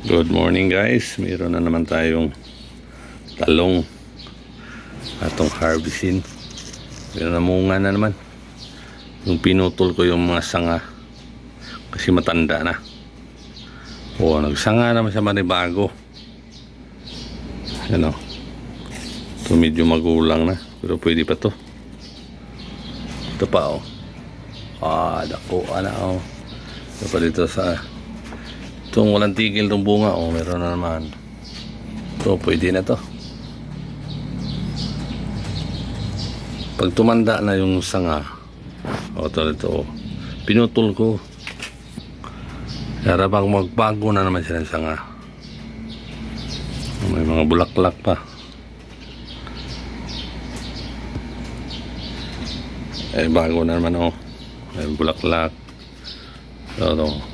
Good morning guys. Meron na naman tayong talong atong harvestin. Meron na munga na naman. Yung pinutol ko yung mga sanga kasi matanda na. Oo, nagsanga naman siya manibago. Ano? Ito medyo magulang na. Pero pwede pa to. Ito pa oh. Ah, dako ana oh. Ito pa dito sa Itong walang tigil ng bunga, oh, meron na naman. Ito, pwede na to. Pag tumanda na yung sanga, o ito, ito, oh, pinutol ko. Para bang magbago na naman siya ng sanga. May mga bulaklak pa. Eh, bago na naman, oh. May bulaklak. Ito, ito.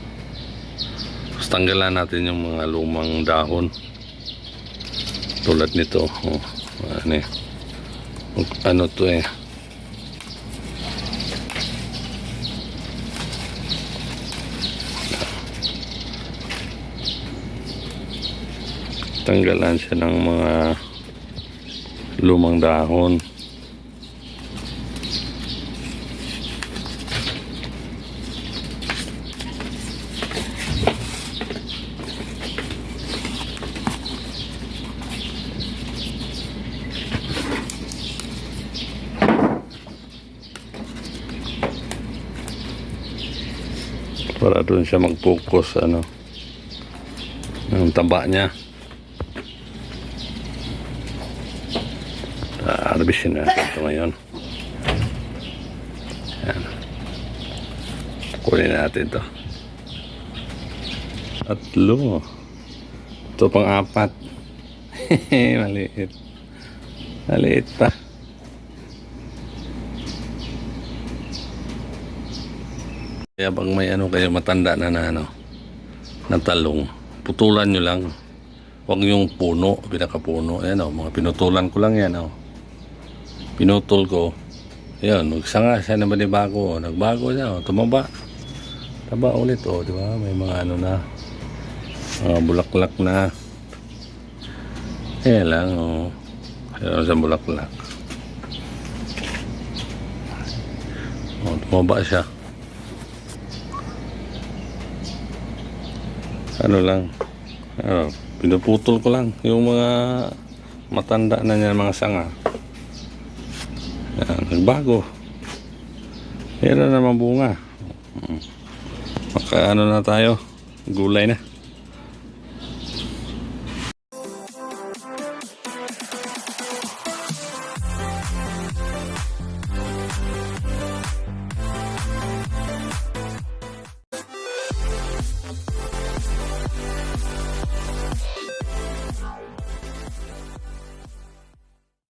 Tapos tanggalan natin yung mga lumang dahon. Tulad nito. Oh, ano, eh. ano to eh. Tanggalan siya ng mga lumang dahon. Para doon siya mag-focus ano ng taba niya. Harvestin natin ito ngayon. Yan kunin natin ito tatlo. Ito pang apat. Maliit. Maliit pa Kaya pag may ano kayo matanda na na ano, na talong, putulan nyo lang. Huwag yung puno, pinakapuno. Ayan o, mga pinutulan ko lang yan o. Pinutol ko. Ayan, nagsanga siya na bago. Nagbago siya o, tumaba. Taba ulit o, di ba? May mga ano na, mga bulaklak na. Ayan lang o. Ayan sa bulaklak. O, tumaba siya. Ano lang. Ano, pinuputol ko lang yung mga matanda na niya mga sanga. Yan, nagbago. Meron naman bunga. Mm. maka ano na tayo? Gulay na